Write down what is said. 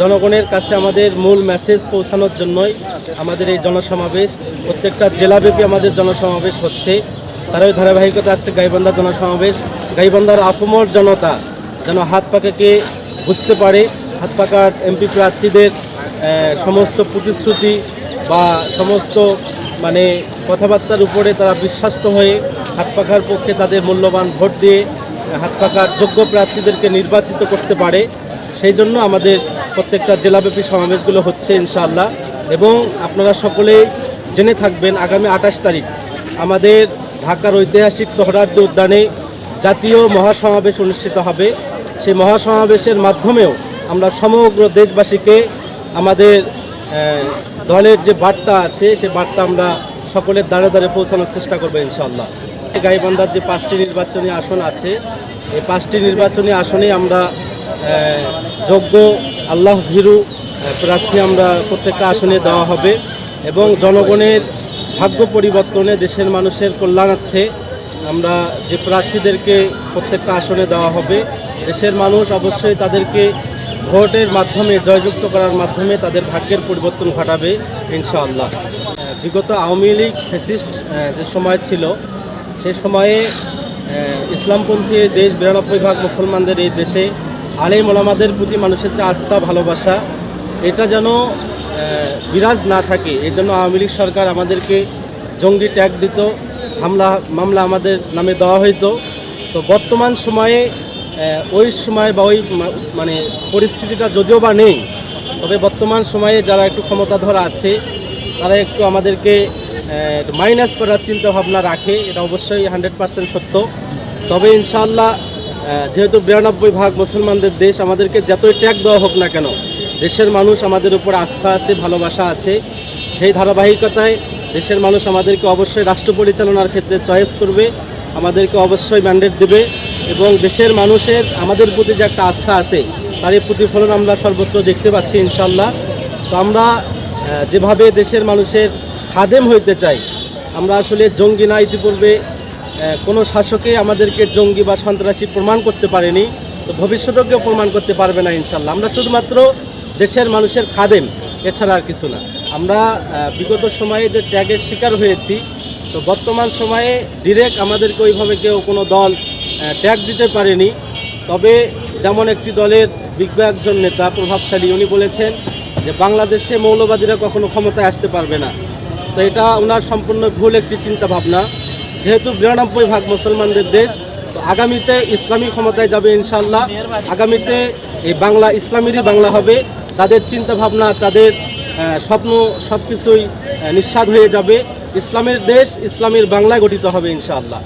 জনগণের কাছে আমাদের মূল মেসেজ পৌঁছানোর জন্যই আমাদের এই জনসমাবেশ, প্রত্যেকটা জেলাব্যাপী আমাদের জনসমাবেশ হচ্ছে। তারই ধারাবাহিকতা আছে গাইবান্ধা জনসমাবেশ। গাইবান্ধার আপমর জনতা যেন হাত পাকাকে বুঝতে পারে, হাত পাকার এমপি প্রার্থীদের সমস্ত প্রতিশ্রুতি বা সমস্ত মানে কথাবার্তার উপরে তারা বিশ্বাস্ত হয়ে হাত পাখার পক্ষে তাদের মূল্যবান ভোট দিয়ে হাত পাকার যোগ্য প্রার্থীদেরকে নির্বাচিত করতে পারে। সেই জন্য আমাদের প্রত্যেকটা জেলাব্যাপী সমাবেশগুলো হচ্ছে ইনশাআল্লাহ। এবং আপনারা সকলেই জেনে থাকবেন, আগামী আঠাশ তারিখ আমাদের ঢাকার ঐতিহাসিক সোহরার্দি উদ্যানে জাতীয় মহাসমাবেশ অনুষ্ঠিত হবে। সেই মহাসমাবেশের মাধ্যমেও আমরা সমগ্র দেশবাসীকে আমাদের দলের যে বার্তা আছে, সে বার্তা আমরা সকলের দ্বারে দ্বারে পৌঁছানোর চেষ্টা করব ইনশাআল্লাহ। গাইবান্ধার যে পাঁচটি নির্বাচনী আসন আছে, এই পাঁচটি নির্বাচনী আসনে আমরা যোগ্য আল্লাহ ভীরু প্রার্থী আমরা প্রত্যেকটা আসনে দেওয়া হবে এবং জনগণের ভাগ্য পরিবর্তনে দেশের মানুষের কল্যাণার্থে আমরা যে প্রার্থীদেরকে প্রত্যেকটা আসনে দেওয়া হবে, দেশের মানুষ অবশ্যই তাদেরকে ভোটের মাধ্যমে জয়যুক্ত করার মাধ্যমে তাদের ভাগ্যের পরিবর্তন ঘটাবে, ইনশাআল্লাহ। বিগত আওয়ামী লীগ ফেসিস্ট যে সময় ছিল, সে সময়ে ইসলামপন্থী দেশ বিরানব্বই ভাগ মুসলমানদের এই দেশে আলেম ওলামাদের প্রতি মানুষের যে আস্থা, ভালোবাসা, এটা যেন বিরাজ না থাকে। এই জন্য আওয়ামী লীগ সরকার আমাদেরকে জঙ্গি ট্যাগ দিত, হামলা, মামলা আমাদের নামে দেওয়া হইতো। তো বর্তমান সময়ে ওই সময় বা ওই মানে পরিস্থিতিটা যদিও বা নেই, তবে বর্তমান সময়ে যারা একটু ক্ষমতাধর আছে, তারা একটু আমাদেরকে মাইনাস করার চিন্তা ভাবনা রাখে। এটা অবশ্যই হান্ড্রেড পার্সেন্ট সত্য। তবে ইনশাআল্লাহ যেহেতু বিরানব্বই ভাগ মুসলমানদের দেশ আমাদেরকে যতই ট্যাগ দেওয়া হোক না কেন, দেশের মানুষ আমাদের উপর আস্থা আছে, ভালোবাসা আছে। সেই ধারাবাহিকতায় দেশের মানুষ আমাদেরকে অবশ্যই রাষ্ট্র পরিচালনার ক্ষেত্রে চয়েস করবে, আমাদেরকে অবশ্যই ম্যান্ডেট দেবে এবং দেশের মানুষের, আমাদের প্রতি যে একটা আস্থা আছে তার এই প্রতিফলন আমরা সর্বত্র দেখতে পাচ্ছি ইনশাল্লাহ তো আমরা যেভাবে দেশের মানুষের খাদেম হইতে চাই, আমরা আসলে জঙ্গি না ইতিপূর্বে কোনো শাসকে আমাদেরকে জঙ্গি বা সন্ত্রাসী প্রমাণ করতে পারেনি, তো ভবিষ্যতেও কেউ প্রমাণ করতে পারবে না ইনশাল্লাহ। আমরা শুধুমাত্র দেশের মানুষের খাদেম, এছাড়া আর কিছু না। আমরা বিগত সময়ে যে ট্যাগের শিকার হয়েছি, তো বর্তমান সময়ে ডিরেক্ট আমাদেরকে ওইভাবে কেউ কোনো দল ট্যাগ দিতে পারেনি। তবে যেমন একটি দলের বিজ্ঞ একজন নেতা প্রভাবশালী, উনি বলেছেন যে বাংলাদেশে মৌলবাদীরা কখনো ক্ষমতায় আসতে পারবে না। তো এটা ওনার সম্পূর্ণ ভুল একটি চিন্তা ভাবনা যেহেতু বিরানব্বই ভাগ মুসলমানদের দেশ, তো আগামীতে ইসলামী ক্ষমতায় যাবে ইনশাল্লাহ আগামীতে এই বাংলা, ইসলামেরই বাংলা হবে। তাদের চিন্তা ভাবনা তাদের স্বপ্ন সব কিছুই নিঃস্বাদ হয়ে যাবে। ইসলামের দেশ, ইসলামের বাংলায় গঠিত হবে ইনশাআল্লাহ।